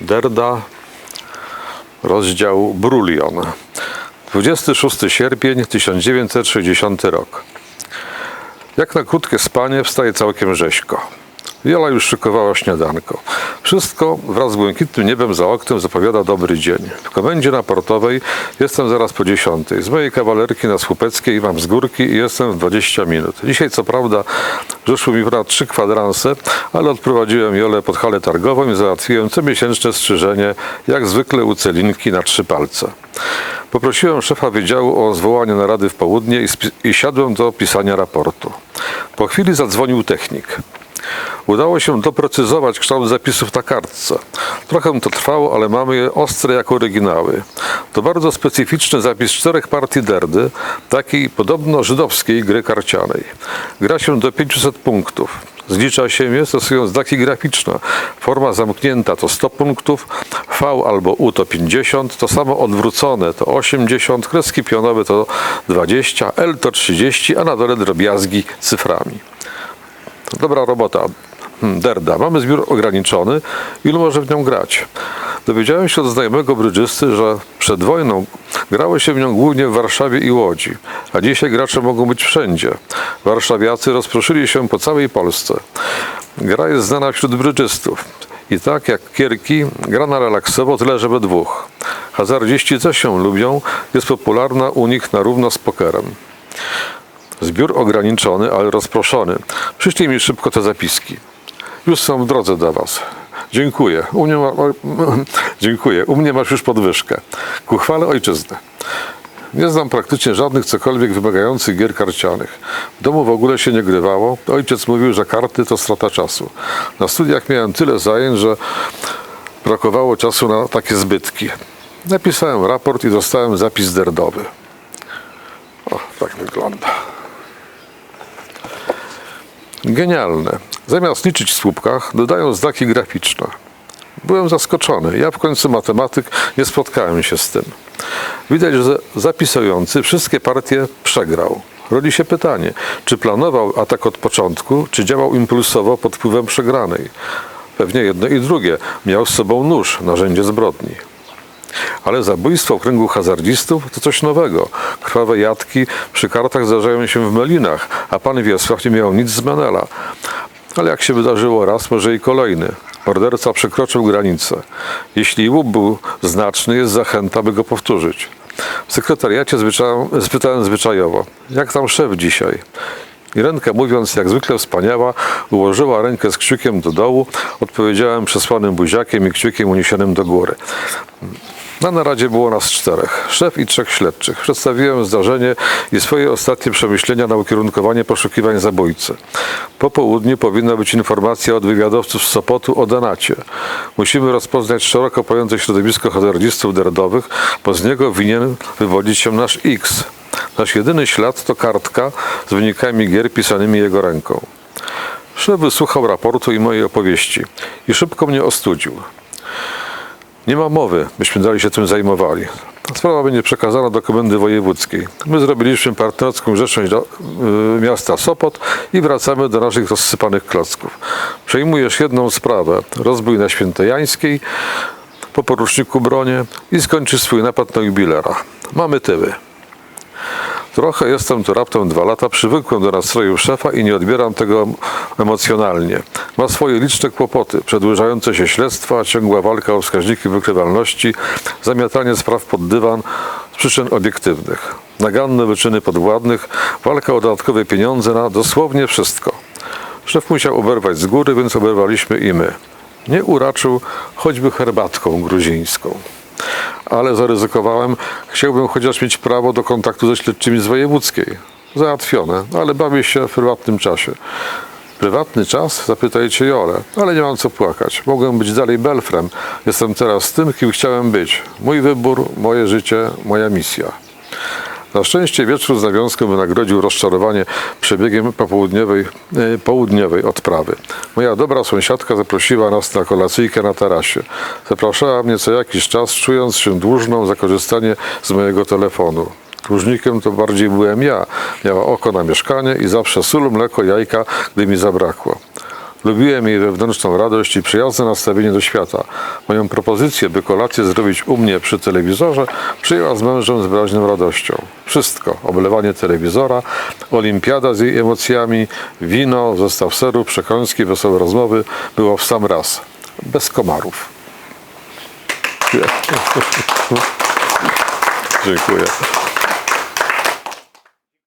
Derda, rozdział Brulion. 26 sierpień 1960 rok. Jak na krótkie spanie wstaje całkiem rzeźko. Wiola już szykowała śniadanko. Wszystko wraz z błękitnym niebem za oknem zapowiada dobry dzień. W komendzie na Portowej jestem zaraz po dziesiątej. Z mojej kawalerki na Słupeckiej mam z górki i jestem w 20 minut. Dzisiaj co prawda wyszło mi ponad trzy kwadranse, ale odprowadziłem Jolę pod halę targową i załatwiłem comiesięczne strzyżenie, jak zwykle u Celinki na trzy palce. Poprosiłem szefa wydziału o zwołanie narady w południe i, i siadłem do pisania raportu. Po chwili zadzwonił technik. Udało się doprecyzować kształt zapisów na kartce. Trochę to trwało, ale mamy je ostre jak oryginały. To bardzo specyficzny zapis czterech partii derdy, takiej podobno żydowskiej gry karcianej. Gra się do 500 punktów. Zlicza się je stosując znaki graficzne. Forma zamknięta to 100 punktów, V albo U to 50, to samo odwrócone to 80, kreski pionowe to 20, L to 30, a na dole drobiazgi cyframi. Dobra robota. Hmm, Derda. Mamy zbiór ograniczony. Ilu może w nią grać? Dowiedziałem się od znajomego brydżysty, że przed wojną grało się w nią głównie w Warszawie i Łodzi, a dzisiaj gracze mogą być wszędzie. Warszawiacy rozproszyli się po całej Polsce. Gra jest znana wśród brydżystów. I tak jak kierki, gra na relaksowo tyle, że we dwóch. Hazardziści też się lubią, jest popularna u nich na równo z pokerem. Zbiór ograniczony, ale rozproszony. Przyślij mi szybko te zapiski. Już są w drodze do Was. Dziękuję. U mnie, ma, dziękuję. U mnie masz już podwyżkę. Ku chwale ojczyzny. Nie znam praktycznie żadnych cokolwiek wymagających gier karcianych. W domu w ogóle się nie grywało. Ojciec mówił, że karty to strata czasu. Na studiach miałem tyle zajęć, że brakowało czasu na takie zbytki. Napisałem raport i dostałem zapis derdowy. O, tak wygląda. Genialne. Zamiast liczyć w słupkach, dodają znaki graficzne. Byłem zaskoczony. Ja w końcu matematyk nie spotkałem się z tym. Widać, że zapisujący wszystkie partie przegrał. Rodzi się pytanie, czy planował atak od początku, czy działał impulsowo pod wpływem przegranej. Pewnie jedno i drugie. Miał z sobą nóż, narzędzie zbrodni. Ale zabójstwo w kręgu hazardzistów to coś nowego. Krwawe jatki przy kartach zdarzają się w Melinach, a pan Wiesław nie miał nic z Menela. Ale jak się wydarzyło raz, może i kolejny. Morderca przekroczył granicę. Jeśli łup był znaczny, jest zachęta, by go powtórzyć. W sekretariacie zwyczają, spytałem zwyczajowo, jak tam szef dzisiaj? Irenka, mówiąc jak zwykle wspaniała, ułożyła rękę z kciukiem do dołu. Odpowiedziałem przesłanym buziakiem i kciukiem uniesionym do góry. Na naradzie było nas czterech, szef i trzech śledczych. Przedstawiłem zdarzenie i swoje ostatnie przemyślenia na ukierunkowanie poszukiwań zabójcy. Po południu powinna być informacja od wywiadowców z Sopotu o Danacie. Musimy rozpoznać szeroko pojęte środowisko hazardzistów derdowych, bo z niego winien wywodzić się nasz X. Nasz jedyny ślad to kartka z wynikami gier pisanymi jego ręką. Szef wysłuchał raportu i mojej opowieści i szybko mnie ostudził. Nie ma mowy, byśmy dalej się tym zajmowali. Sprawa będzie przekazana do komendy wojewódzkiej. My zrobiliśmy partnerską grzeczność do y, miasta Sopot i wracamy do naszych rozsypanych klocków. Przejmujesz jedną sprawę, rozbój na Świętojańskiej, po poruczniku bronie i skończysz swój napad na jubilera. Mamy tyły. Trochę jestem tu raptem dwa lata, przywykłem do nastroju szefa i nie odbieram tego emocjonalnie. Ma swoje liczne kłopoty, przedłużające się śledztwa, ciągła walka o wskaźniki wykrywalności, zamiatanie spraw pod dywan z przyczyn obiektywnych, naganne wyczyny podwładnych, walka o dodatkowe pieniądze na dosłownie wszystko. Szef musiał oberwać z góry, więc oberwaliśmy i my. Nie uraczył choćby herbatką gruzińską ale zaryzykowałem. Chciałbym chociaż mieć prawo do kontaktu ze śledczymi z wojewódzkiej. Załatwione, ale bawię się w prywatnym czasie. Prywatny czas? Zapytajcie Jolę, ale nie mam co płakać. Mogłem być dalej belfrem. Jestem teraz tym, kim chciałem być. Mój wybór, moje życie, moja misja. Na szczęście wieczór z nawiązką wynagrodził rozczarowanie przebiegiem popołudniowej, e, południowej odprawy. Moja dobra sąsiadka zaprosiła nas na kolacyjkę na tarasie. Zapraszała mnie co jakiś czas, czując się dłużną za korzystanie z mojego telefonu. Dłużnikiem to bardziej byłem ja. Miała oko na mieszkanie i zawsze sól, mleko, jajka, gdy mi zabrakło. Lubiłem jej wewnętrzną radość i przyjazne nastawienie do świata. Moją propozycję, by kolację zrobić u mnie przy telewizorze, przyjęła z mężem z wyraźną radością. Wszystko, oblewanie telewizora, olimpiada z jej emocjami, wino, zestaw serów, przekąski, wesołe rozmowy, było w sam raz. Bez komarów. Dziękuję.